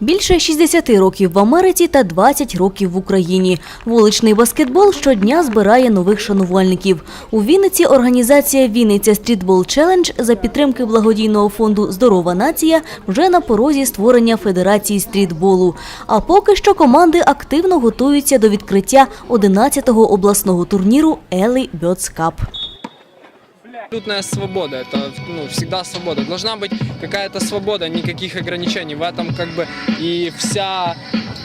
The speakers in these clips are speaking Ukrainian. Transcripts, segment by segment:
Більше 60 років в Америці та 20 років в Україні. Вуличний баскетбол щодня збирає нових шанувальників. У Вінниці організація Вінниця Стрітбол Челендж за підтримки благодійного фонду Здорова нація вже на порозі створення федерації стрітболу. А поки що команди активно готуються до відкриття 11-го обласного турніру Елі Бьотс Кап. Абсолютная свобода, это ну, всегда свобода. Должна быть какая-то свобода, никаких ограничений. В этом как бы и вся,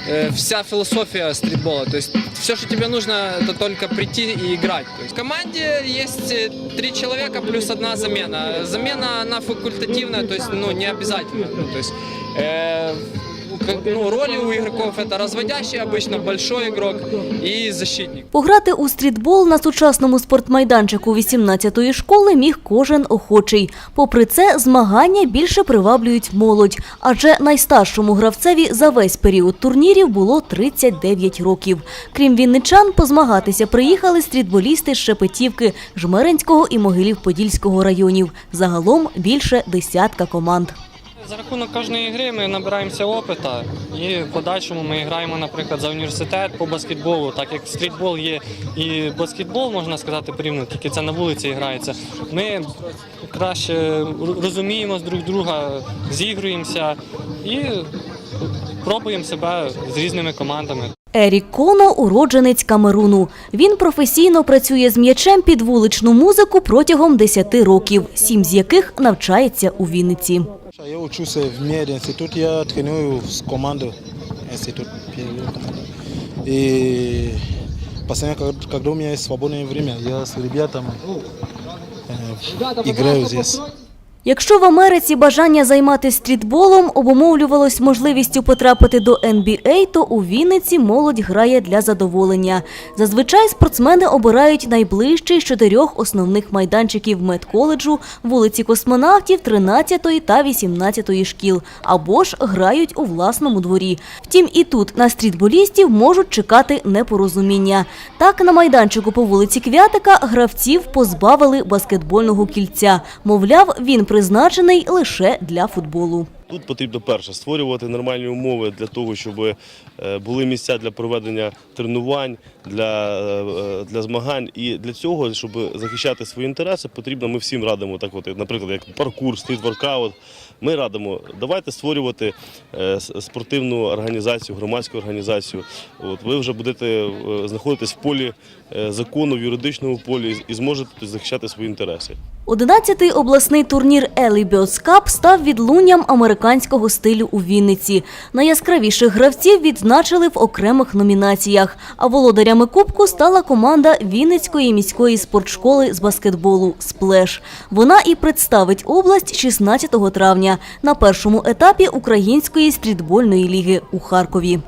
э, вся философия стритбола. То есть все, что тебе нужно, это только прийти и играть. То есть в команде есть э, три человека плюс одна замена. Замена, она факультативная, то есть ну, не обязательно. Ну, то есть, э, ну, роли у игроков это разводящий обычно, большой игрок и защитник. Пограти у стрітбол на сучасному спортмайданчику 18-ї школи міг кожен охочий. Попри це, змагання більше приваблюють молодь, адже найстаршому гравцеві за весь період турнірів було 39 років. Крім вінничан, позмагатися приїхали стрітболісти з Шепетівки, Жмеринського і Могилів-Подільського районів. Загалом більше десятка команд. За рахунок кожної гри ми набираємося опита і в подальшому ми граємо, наприклад, за університет по баскетболу, так як стрітбол є і баскетбол, можна сказати, порівняно, тільки це на вулиці грається. Ми краще розуміємо з друг друга, зігруємося і пробуємо себе з різними командами. Ерік Коно – уродженець Камеруну. Він професійно працює з м'ячем під вуличну музику протягом 10 років, сім з яких навчається у Вінниці. Я учусь в МЕД институт, я тренирую с командой институт. первый команда. И постоянно, когда- когда у меня есть свободное время, я с ребятами э, играю здесь. Якщо в Америці бажання займатися стрітболом обумовлювалось можливістю потрапити до NBA, то у Вінниці молодь грає для задоволення. Зазвичай спортсмени обирають найближчий з чотирьох основних майданчиків медколеджу, вулиці космонавтів, 13 та 18 шкіл, або ж грають у власному дворі. Втім, і тут на стрітболістів можуть чекати непорозуміння. Так, на майданчику по вулиці Квятика гравців позбавили баскетбольного кільця. Мовляв, він призначений лише для футболу. Тут потрібно перше створювати нормальні умови для того, щоб е, були місця для проведення тренувань, для, е, е, для змагань. І для цього, щоб захищати свої інтереси, потрібно, ми всім радимо, так от, наприклад, як паркур, стріт-воркаут. Ми радимо, давайте створювати спортивну організацію, громадську організацію. От ви вже будете знаходитись в полі закону, в юридичному полі і зможете захищати свої інтереси. 11-й обласний турнір Елі Кап став відлунням американського стилю у Вінниці. Найяскравіших гравців відзначили в окремих номінаціях. А володарями кубку стала команда Вінницької міської спортшколи з баскетболу Сплеш. Вона і представить область 16 травня на першому етапі Української стрітбольної ліги у Харкові.